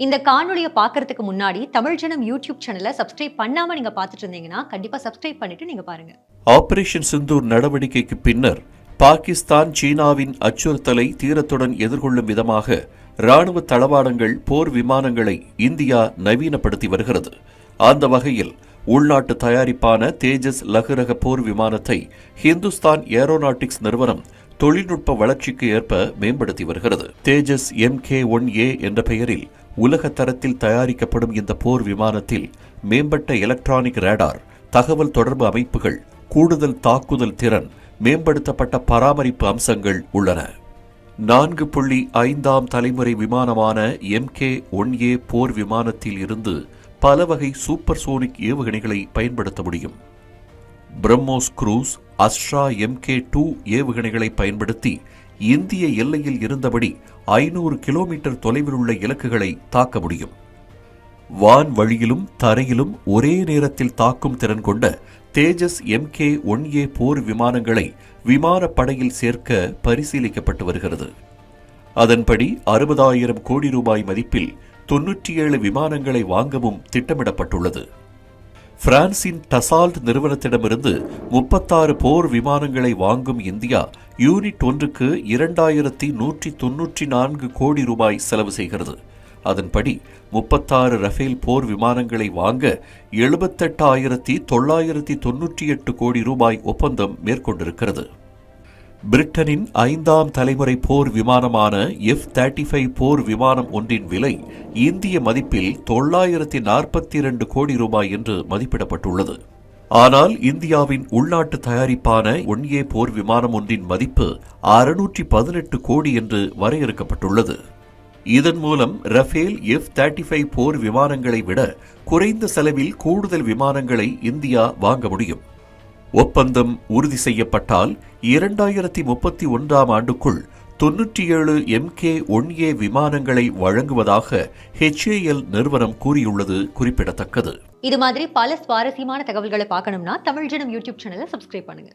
இந்த காணொலியை பார்க்கறதுக்கு முன்னாடி தமிழ் ஜனம் யூடியூப் சேனலை சப்ஸ்கிரைப் பண்ணாம நீங்க பார்த்துட்டு இருந்தீங்கன்னா கண்டிப்பா சப்ஸ்கிரைப் பண்ணிட்டு நீங்க பாருங்க. ஆபரேஷன் சிந்தூர் நடவடிக்கைக்கு பின்னர் பாகிஸ்தான் சீனாவின் அச்சுறுத்தலை தீரத்துடன் எதிர்கொள்ளும் விதமாக ராணுவ தளவாடங்கள் போர் விமானங்களை இந்தியா நவீனப்படுத்தி வருகிறது. அந்த வகையில் உள்நாட்டு தயாரிப்பான தேஜஸ் லகுரக போர் விமானத்தை ஹிந்துஸ்தான் ஏரோநாட்டிக்ஸ் நிறுவனம் தொழில்நுட்ப வளர்ச்சிக்கு ஏற்ப மேம்படுத்தி வருகிறது. Tejas M K one A என்ற பெயரில் உலக தரத்தில் தயாரிக்கப்படும் இந்த போர் விமானத்தில் மேம்பட்ட எலக்ட்ரானிக் ரேடார் தகவல் தொடர்பு அமைப்புகள் கூடுதல் தாக்குதல் திறன் மேம்படுத்தப்பட்ட பராமரிப்பு அம்சங்கள் உள்ளன. நான்கு புள்ளி ஐந்தாம் தலைமுறை விமானமான எம்கே ஒன் ஏ போர் விமானத்தில் இருந்து பல வகை சூப்பர் சோனிக் ஏவுகணைகளை பயன்படுத்த முடியும். BrahMos cruise Astra MK two ஏவுகணைகளை பயன்படுத்தி இந்திய எல்லையில் இருந்தபடி ஐநூறு கிலோமீட்டர் தொலைவில் உள்ள இலக்குகளை தாக்க முடியும். வான் வழியிலும் தரையிலும் ஒரே நேரத்தில் தாக்கும் திறன் கொண்ட தேஜஸ் எம்கே ஒன் ஏ போர் விமானங்களை விமானப்படையில் சேர்க்க பரிசீலிக்கப்பட்டு வருகிறது. அதன்படி அறுபதாயிரம் கோடி ரூபாய் மதிப்பில் தொன்னூற்றி ஏழு விமானங்களை வாங்கவும் திட்டமிடப்பட்டுள்ளது. பிரான்சின் டசால்ட் நிறுவனத்திடமிருந்து முப்பத்தாறு போர் விமானங்களை வாங்கும் இந்தியா யூனிட் ஒன்றுக்கு இரண்டாயிரத்தி நூற்றி தொன்னூற்றி நான்கு கோடி ரூபாய் செலவு செய்கிறது. அதன்படி முப்பத்தாறு ரஃபேல் போர் விமானங்களை வாங்க எழுபத்தெட்டாயிரத்தி தொள்ளாயிரத்தி தொன்னூற்றி எட்டு கோடி ரூபாய் ஒப்பந்தம் மேற்கொண்டிருக்கிறது. பிரிட்டனின் ஐந்தாம் தலைமுறை போர் விமானமான எஃப் தேர்ட்டி ஃபைவ் போர் விமானம் ஒன்றின் விலை இந்திய மதிப்பில் தொள்ளாயிரத்தி நாற்பத்தி இரண்டு கோடி ரூபாய் என்று மதிப்பிடப்பட்டுள்ளது. ஆனால் இந்தியாவின் உள்நாட்டு தயாரிப்பான ஒன் ஏ போர் விமானம் ஒன்றின் மதிப்பு அறுநூற்றி பதினெட்டு கோடி என்று வரையறுக்கப்பட்டுள்ளது. இதன் மூலம் ரஃபேல் எஃப் தேர்ட்டி ஃபைவ் போர் விமானங்களை விட குறைந்த செலவில் கூடுதல் விமானங்களை இந்தியா வாங்க முடியும். ஒப்பந்தம் உறுதி செய்யப்பட்டால் இரண்டாயிரத்தி முப்பத்தி ஒன்றாம் ஆண்டுக்குள் தொன்னூற்றி ஏழு எம்கே ஒன் ஏ விமானங்களை வழங்குவதாக ஹெச்ஏஎல் நிறுவனம் கூறியுள்ளது குறிப்பிடத்தக்கது. இது மாதிரி பல சுவாரஸ்யமான தகவல்களை பார்க்கணும்னா தமிழ் ஜனம் யூடியூப் சேனலை சப்ஸ்கிரைப் பண்ணுங்க.